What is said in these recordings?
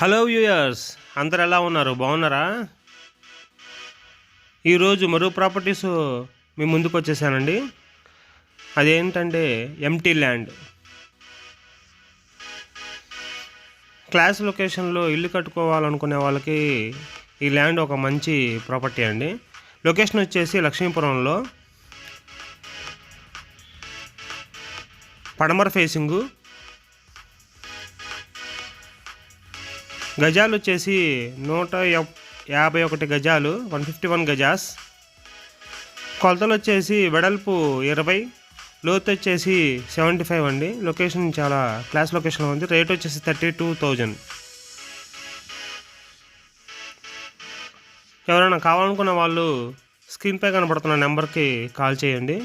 Hello viewers అందరు ఎలా ఉన్నారు? బాగున్నారా? ఈరోజు మరో ప్రాపర్టీస్ మీ ముందుకు వచ్చేసానండి. అదేంటంటే ఎంటీ ల్యాండ్. క్లాస్ లొకేషన్లో ఇల్లు కట్టుకోవాలనుకునే వాళ్ళకి ఈ ల్యాండ్ ఒక మంచి ప్రాపర్టీ అండి. లొకేషన్ వచ్చేసి లక్ష్మీపురంలో పడమర ఫేసింగు గజాలు వచ్చేసి నూట యాభై ఒకటి గజాలు వన్ ఫిఫ్టీ వన్ గజాస్. కొలతలు వచ్చేసి వెడల్పు ఇరవై లోతు వచ్చేసి సెవెంటీ ఫైవ్ అండి. లొకేషన్ చాలా క్లాస్ లొకేషన్లో ఉంది. రేట్ వచ్చేసి థర్టీ టూ థౌజండ్. ఎవరైనా కావాలనుకున్న వాళ్ళు స్క్రీన్పై కనబడుతున్న నెంబర్కి కాల్ చేయండి.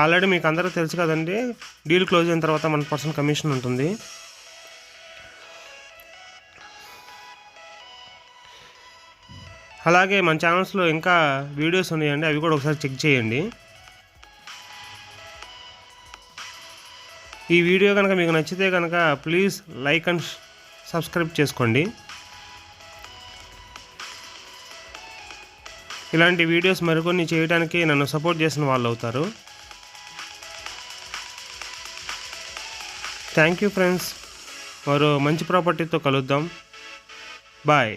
ఆల్రెడీ మీకు అందరూ తెలుసు కదండి. డీల్ క్లోజ్ అయిన తర్వాత మన పర్సెంట్ కమిషన్ ఉంటుంది. అలాగే మన ఛానల్స్లో ఇంకా వీడియోస్ ఉన్నాయండి. అవి కూడా ఒకసారి చెక్ చేయండి. ఈ వీడియో కనుక మీకు నచ్చితే కనుక ప్లీజ్ లైక్ అండ్ సబ్స్క్రైబ్ చేసుకోండి. ఇలాంటి వీడియోస్ మరికొన్ని చేయడానికి నన్ను సపోర్ట్ చేసిన వాళ్ళు అవుతారు. థ్యాంక్ యూ ఫ్రెండ్స్ మరో మంచి ప్రాపర్టీతో కలుద్దాం. బాయ్